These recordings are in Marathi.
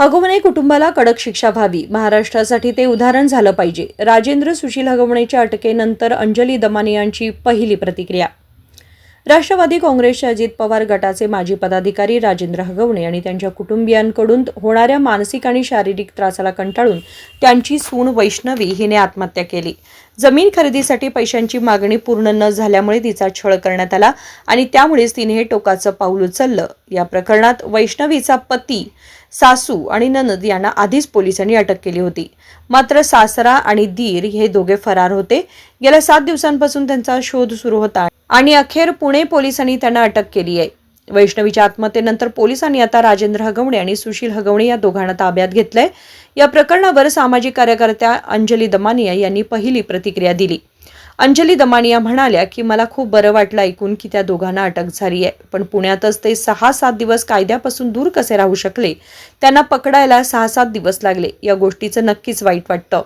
हगवणे कुटुंबाला कडक शिक्षा व्हावी. महाराष्ट्रासाठी ते उदाहरण झालं पाहिजे. राजेंद्र सुशील हगवणेच्या अटकेनंतर अंजली दमानियांची पहिली प्रतिक्रिया. राष्ट्रवादी काँग्रेसचे अजित पवार गटाचे माजी पदाधिकारी राजेंद्र हगवणे आणि त्यांच्या कुटुंबियांकडून होणाऱ्या मानसिक आणि शारीरिक त्रासाला कंटाळून त्यांची सून वैष्णवी हिने आत्महत्या केली. जमीन खरेदीसाठी पैशांची मागणी पूर्ण न झाल्यामुळे तिचा छळ करण्यात आला आणि त्यामुळेच तिने हे टोकाचं पाऊल उचललं. या प्रकरणात वैष्णवीचा पती सासू आणि ननद यांना आधीच पोलिसांनी अटक केली होती. मात्र सासरा आणि दीर हे दोघे फरार होते. गेल्या सात दिवसांपासून त्यांचा शोध सुरू होता. आणि अखेर पुणे पोलिसांनी त्यांना अटक केली आहे. वैष्णवीच्या आत्महत्येनंतर पोलिसांनी आता राजेंद्र हगवणे आणि सुशील हगवणे या दोघांना ताब्यात घेतलंय. या प्रकरणावर सामाजिक कार्यकर्त्या अंजली दमानिया यांनी पहिली प्रतिक्रिया दिली. अंजली दमानिया म्हणाल्या की मला खूप बरं वाटलं ऐकून की त्या दोघांना अटक झाली आहे. पण पुण्यातच ते सहा सात दिवस कायद्यापासून दूर कसे राहू शकले? त्यांना पकडायला सहा सात दिवस लागले. या गोष्टीचं नक्कीच वाईट वाटतं.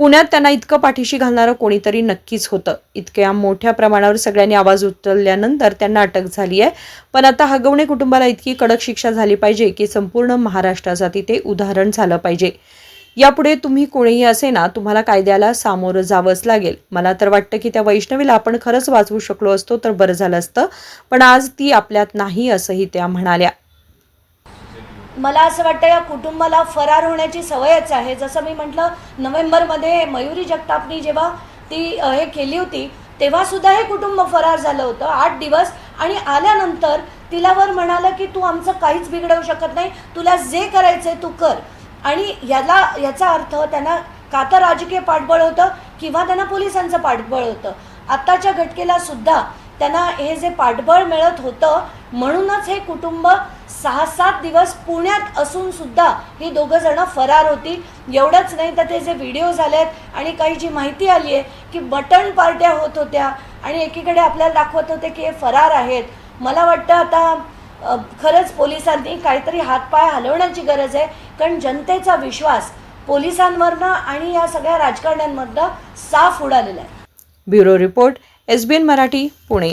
पुण्यात त्यांना इतकं पाठीशी घालणारं कोणीतरी नक्कीच होतं. इतक्या मोठ्या प्रमाणावर सगळ्यांनी आवाज उचलल्यानंतर त्यांना अटक झाली आहे. पण आता हगवणे कुटुंबाला इतकी कडक शिक्षा झाली पाहिजे की संपूर्ण महाराष्ट्रासाठी ते उदाहरण झालं पाहिजे. यापुढे तुम्ही कोणीही असे ना तुम्हाला कायद्याला सामोरं जावंच लागेल. मला तर वाटतं की त्या वैष्णवीला आपण खरंच वाचवू शकलो असतो तर बरं झालं असतं. पण आज ती आपल्यात नाही असंही त्या म्हणाल्या. मला असं वाटतं या कुटुंबाला फरार होण्याची सवयच आहे. जसं मी म्हटलं नोव्हेंबरमध्ये मयुरी जगतापनी जेव्हा ती हे केली होती तेव्हा सुद्धा हे कुटुंब फरार झालं होतं. आठ दिवस आणि आल्यानंतर तिला वर म्हणालं की तू आमचं काहीच बिघडवू शकत नाही. तुला जे करायचंय तू कर. आणि याला याचा अर्थ त्यांना का तर राजकीय पाठबळ होतं किंवा त्यांना पोलिसांचं पाठबळ होतं. आत्ताच्या घटकेला सुद्धा त्यांना हे जे पाठबळ मिळत होतं म्हणूनच हे कुटुंब सहा सात दिवस पुण्यात असून सुद्धा ही दोघं जण फरार होती. एवढंच नाही तर ते जे व्हिडिओ झालेत आणि काही जी माहिती आली आहे की बटन पार्ट्या होत होत्या आणि एकीकडे आपल्याला दाखवत होते की हे फरार आहेत. मला वाटतं आता खरंच पोलिसांनी काहीतरी हातपाय हलवण्याची गरज आहे कारण जनतेचा विश्वास पोलिसांवरनं आणि या सगळ्या राजकारण्यांमधनं साफ उडालेला आहे. Bureau report S B N Marathi Pune.